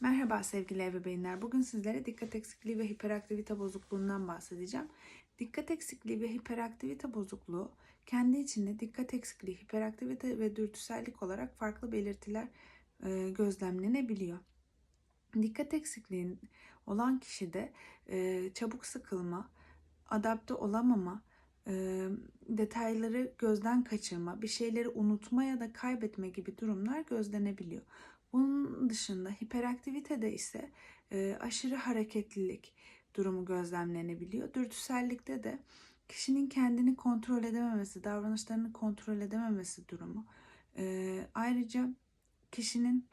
Merhaba sevgili ebeveynler. Bugün sizlere dikkat eksikliği ve hiperaktivite bozukluğundan bahsedeceğim. Dikkat eksikliği ve hiperaktivite bozukluğu kendi içinde dikkat eksikliği, hiperaktivite ve dürtüsellik olarak farklı belirtiler e, gözlemlenebiliyor. Dikkat eksikliği olan kişide e, çabuk sıkılma, adapte olamama, e, detayları gözden kaçırma, bir şeyleri unutma ya da kaybetme gibi durumlar gözlenebiliyor. Bunun dışında hiperaktivitede ise e, aşırı hareketlilik durumu gözlemlenebiliyor. Dürtüsellikte de kişinin kendini kontrol edememesi, davranışlarını kontrol edememesi durumu. E, ayrıca kişinin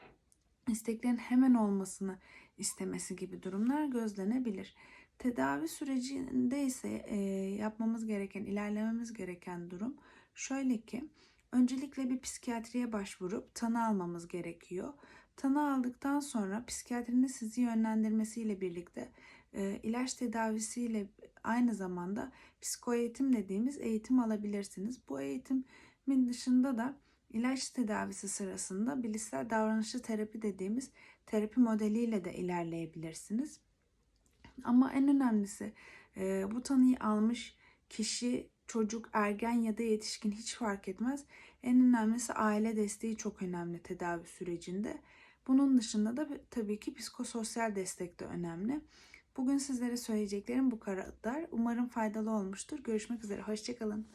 isteklerin hemen olmasını istemesi gibi durumlar gözlenebilir. Tedavi sürecinde ise e, yapmamız gereken, ilerlememiz gereken durum şöyle ki öncelikle bir psikiyatriye başvurup tanı almamız gerekiyor. Tanı aldıktan sonra psikiyatrinin sizi yönlendirmesiyle birlikte e, ilaç tedavisiyle aynı zamanda psikoeğitim dediğimiz eğitim alabilirsiniz. Bu eğitimin dışında da ilaç tedavisi sırasında bilişsel davranışçı terapi dediğimiz terapi modeliyle de ilerleyebilirsiniz. Ama en önemlisi e, bu tanıyı almış kişi, çocuk, ergen ya da yetişkin hiç fark etmez. En önemlisi aile desteği çok önemli tedavi sürecinde. Bunun dışında da tabii ki psikososyal destek de önemli. Bugün sizlere söyleyeceklerim bu kadar. Umarım faydalı olmuştur. Görüşmek üzere. Hoşçakalın.